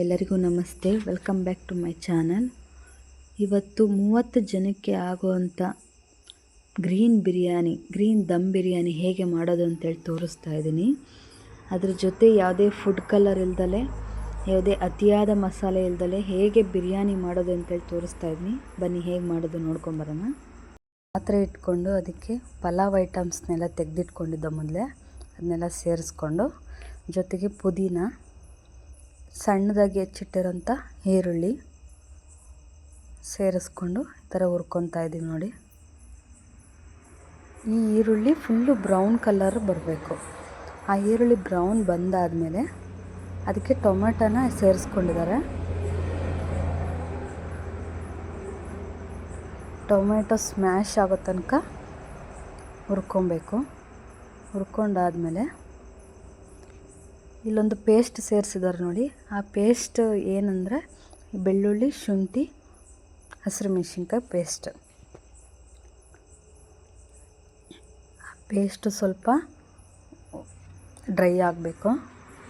ಎಲ್ಲರಿಗೂ ನಮಸ್ತೆ. Welcome back to my channel ಇವತ್ತು ಮೂವತ್ತು ಜನಕ್ಕೆ ಆಗುವಂಥ ಗ್ರೀನ್ ಬಿರಿಯಾನಿ ಗ್ರೀನ್ ದಮ್ ಬಿರಿಯಾನಿ ಹೇಗೆ ಮಾಡೋದು ಅಂತೇಳಿ ತೋರಿಸ್ತಾ ಇದ್ದೀನಿ. ಅದ್ರ ಜೊತೆ ಯಾವುದೇ ಫುಡ್ ಕಲರ್ ಇಲ್ದಲೆ, ಯಾವುದೇ ಅತಿಯಾದ ಮಸಾಲೆ ಇಲ್ದಲೆ ಹೇಗೆ ಬಿರಿಯಾನಿ ಮಾಡೋದು ಅಂತೇಳಿ ತೋರಿಸ್ತಾ ಇದ್ದೀನಿ. ಬನ್ನಿ ಹೇಗೆ ಮಾಡೋದು ನೋಡ್ಕೊಂಬರೋಣ ಪಾತ್ರೆ ಇಟ್ಕೊಂಡು ಅದಕ್ಕೆ ಪಲಾವ್ ಐಟಮ್ಸ್ನೆಲ್ಲ ತೆಗೆದಿಟ್ಕೊಂಡಿದ್ದ ಮೊದಲೇ, ಅದನ್ನೆಲ್ಲ ಸೇರಿಸ್ಕೊಂಡು ಜೊತೆಗೆ ಪುದೀನ ಸಣ್ಣದಾಗಿ ಹೆಚ್ಚಿಟ್ಟಿರೋಂಥ ಈರುಳ್ಳಿ ಸೇರಿಸ್ಕೊಂಡು ಈ ಥರ ಹುರ್ಕೊತಾ ಇದ್ದೀವಿ ನೋಡಿ. ಈ ಈರುಳ್ಳಿ ಫುಲ್ಲು ಬ್ರೌನ್ ಕಲರ್ ಬರಬೇಕು. ಆ ಈರುಳ್ಳಿ ಬ್ರೌನ್ ಬಂದಾದಮೇಲೆ ಅದಕ್ಕೆ ಟೊಮೆಟೊನ ಸೇರಿಸ್ಕೊಂಡಿದ್ದಾರೆ. ಟೊಮೆಟೊ ಸ್ಮ್ಯಾಶ್ ಆಗೋ ತನಕ ಹುರ್ಕೊಬೇಕು. ಹುರ್ಕೊಂಡಾದಮೇಲೆ ಇಲ್ಲೊಂದು ಪೇಸ್ಟ್ ಸೇರಿಸಿದ್ದಾರೆ ನೋಡಿ. ಆ ಪೇಸ್ಟ್ ಏನಂದರೆ ಬೆಳ್ಳುಳ್ಳಿ, ಶುಂಠಿ, ಹಸಿರು ಮೆಣಸಿನ್ಕಾಯಿ ಪೇಸ್ಟ್ ಪೇಸ್ಟು ಸ್ವಲ್ಪ ಡ್ರೈ ಆಗಬೇಕು.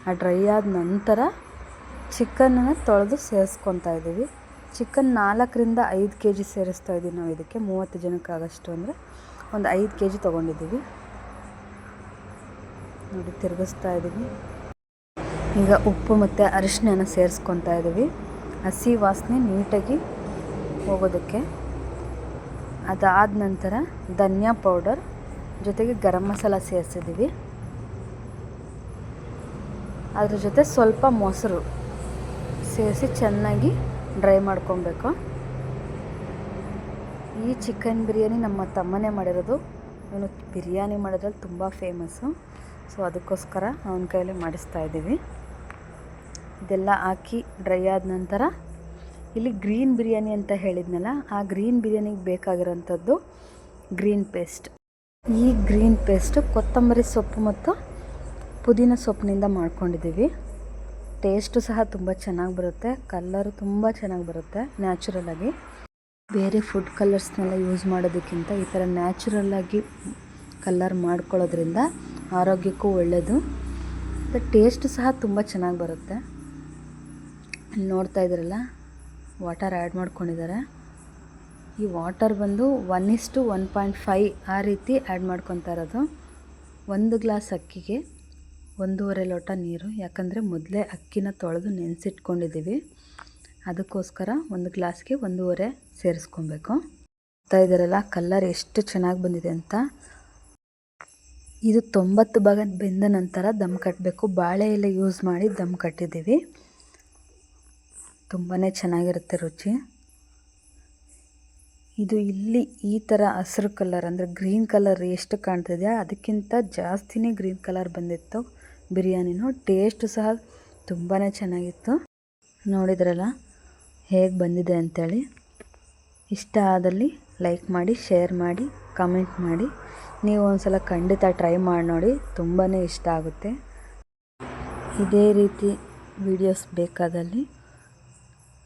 ಆ ಡ್ರೈ ಆದ ನಂತರ ಚಿಕನನ್ನು ತೊಳೆದು ಸೇರಿಸ್ಕೊತಾ ಇದ್ದೀವಿ. ಚಿಕನ್ ನಾಲ್ಕರಿಂದ ಐದು ಕೆ ಜಿ ಸೇರಿಸ್ತಾ ಇದ್ದೀವಿ ನಾವು ಇದಕ್ಕೆ. ಮೂವತ್ತು ಜನಕ್ಕಾಗಷ್ಟು ಅಂದರೆ ಒಂದು ಐದು ಕೆ ಜಿ ತೊಗೊಂಡಿದ್ದೀವಿ. ನೋಡಿ, ತಿರುಗಿಸ್ತಾ ಇದ್ದೀವಿ. ಈಗ ಉಪ್ಪು ಮತ್ತು ಅರಿಶಿನ ಸೇರಿಸ್ಕೊತಾ ಇದ್ದೀವಿ. ಹಸಿ ವಾಸನೆ ನೀಟಾಗಿ ಹೋಗೋದಕ್ಕೆ. ಅದಾದ ನಂತರ ಧನಿಯಾ ಪೌಡರ್ ಜೊತೆಗೆ ಗರಂ ಮಸಾಲ ಸೇರಿಸಿದ್ದೀವಿ. ಅದ್ರ ಜೊತೆ ಸ್ವಲ್ಪ ಮೊಸರು ಸೇರಿಸಿ ಚೆನ್ನಾಗಿ ಡ್ರೈ ಮಾಡ್ಕೊಬೇಕು. ಈ ಚಿಕನ್ ಬಿರಿಯಾನಿ ನಮ್ಮ ತಮ್ಮನೇ ಮಾಡಿರೋದು. ಇವನು ಬಿರಿಯಾನಿ ಮಾಡೋದ್ರಲ್ಲಿ ತುಂಬ ಫೇಮಸ್ಸು ಸೊ ಅದಕ್ಕೋಸ್ಕರ ಅವನ ಕೈಯಲ್ಲಿ ಮಾಡಿಸ್ತಾ ಇದ್ದೀವಿ. ಇದೆಲ್ಲ ಹಾಕಿ ಡ್ರೈ ಆದ ನಂತರ ಇಲ್ಲಿ ಗ್ರೀನ್ ಬಿರಿಯಾನಿ ಅಂತ ಹೇಳಿದ್ನಲ್ಲ, ಆ ಗ್ರೀನ್ ಬಿರಿಯಾನಿಗೆ ಬೇಕಾಗಿರೋಂಥದ್ದು ಗ್ರೀನ್ ಪೇಸ್ಟ್. ಈ ಗ್ರೀನ್ ಪೇಸ್ಟ್ ಕೊತ್ತಂಬರಿ ಸೊಪ್ಪು ಮತ್ತು ಪುದೀನ ಸೊಪ್ಪಿನಿಂದ ಮಾಡ್ಕೊಂಡಿದ್ದೀವಿ. ಟೇಸ್ಟು ಸಹ ತುಂಬ ಚೆನ್ನಾಗಿ ಬರುತ್ತೆ ಕಲ್ಲರು ತುಂಬ ಚೆನ್ನಾಗಿ ಬರುತ್ತೆ ನ್ಯಾಚುರಲಾಗಿ ಬೇರೆ ಫುಡ್ ಕಲರ್ಸ್ನೆಲ್ಲ ಯೂಸ್ ಮಾಡೋದಕ್ಕಿಂತ ಈ ಥರ ನ್ಯಾಚುರಲ್ಲಾಗಿ ಕಲ್ಲರ್ ಮಾಡ್ಕೊಳ್ಳೋದ್ರಿಂದ ಆರೋಗ್ಯಕ್ಕೂ ಒಳ್ಳೆಯದು ಮತ್ತು ಟೇಸ್ಟು ಸಹ ತುಂಬ ಚೆನ್ನಾಗಿ ಬರುತ್ತೆ. ಇಲ್ಲಿ ನೋಡ್ತಾ ಇದ್ದೀರಲ್ಲ ವಾಟರ್ ಆ್ಯಡ್ ಮಾಡ್ಕೊಂಡಿದ್ದಾರೆ. ಈ ವಾಟರ್ ಬಂದು one is to one point five ಆ ರೀತಿ ಆ್ಯಡ್ ಮಾಡ್ಕೊತಾ ಇರೋದು. ಒಂದು ಗ್ಲಾಸ್ ಅಕ್ಕಿಗೆ ಒಂದೂವರೆ ಲೋಟ ನೀರು, ಯಾಕಂದರೆ ಮೊದಲೇ ಅಕ್ಕಿನ ತೊಳೆದು ನೆನೆಸಿಟ್ಕೊಂಡಿದ್ದೀವಿ. ಅದಕ್ಕೋಸ್ಕರ ಒಂದು ಗ್ಲಾಸ್ಗೆ ಒಂದೂವರೆ ಸೇರಿಸ್ಕೊಬೇಕು. ನೋಡ್ತಾ ಇದ್ದಾರಲ್ಲ ಕಲ್ಲರ್ ಎಷ್ಟು ಚೆನ್ನಾಗಿ ಬಂದಿದೆ ಅಂತ. ಇದು ತೊಂಬತ್ತು ಭಾಗ ಬೆಂದ ನಂತರ ದಮ್ ಕಟ್ಟಬೇಕು ಬಾಳೆ ಎಲೆ ಯೂಸ್ ಮಾಡಿ ದಮ್ ಕಟ್ಟಿದ್ದೀವಿ. ತುಂಬಾ ಚೆನ್ನಾಗಿರುತ್ತೆ ರುಚಿ. ಇದು ಇಲ್ಲಿ ಈ ಥರ ಹಸಿರು ಕಲರ್ ಅಂದರೆ ಗ್ರೀನ್ ಕಲರ್ ಎಷ್ಟು ಕಾಣ್ತಿದೆಯಾ? ಅದಕ್ಕಿಂತ ಜಾಸ್ತಿನೇ ಗ್ರೀನ್ ಕಲರ್ ಬಂದಿತ್ತು. ಬಿರಿಯಾನಿನೂ ಟೇಸ್ಟು ಸಹ ತುಂಬಾ ಚೆನ್ನಾಗಿತ್ತು. ನೋಡಿದ್ರಲ್ಲ, ಹೇಗೆ ಬಂದಿದೆ ಅಂಥೇಳಿ ಇಷ್ಟ ಆದಲ್ಲಿ ಲೈಕ್ ಮಾಡಿ ಶೇರ್ ಮಾಡಿ ಕಮೆಂಟ್ ಮಾಡಿ. ನೀವು ಒಂದು ಸಲ ಖಂಡಿತ ಟ್ರೈ ಮಾಡಿ ನೋಡಿ ತುಂಬಾ ಇಷ್ಟ ಆಗುತ್ತೆ. ಇದೇ ರೀತಿ ವಿಡಿಯೋಸ್ ಬೇಕಾದಲ್ಲಿ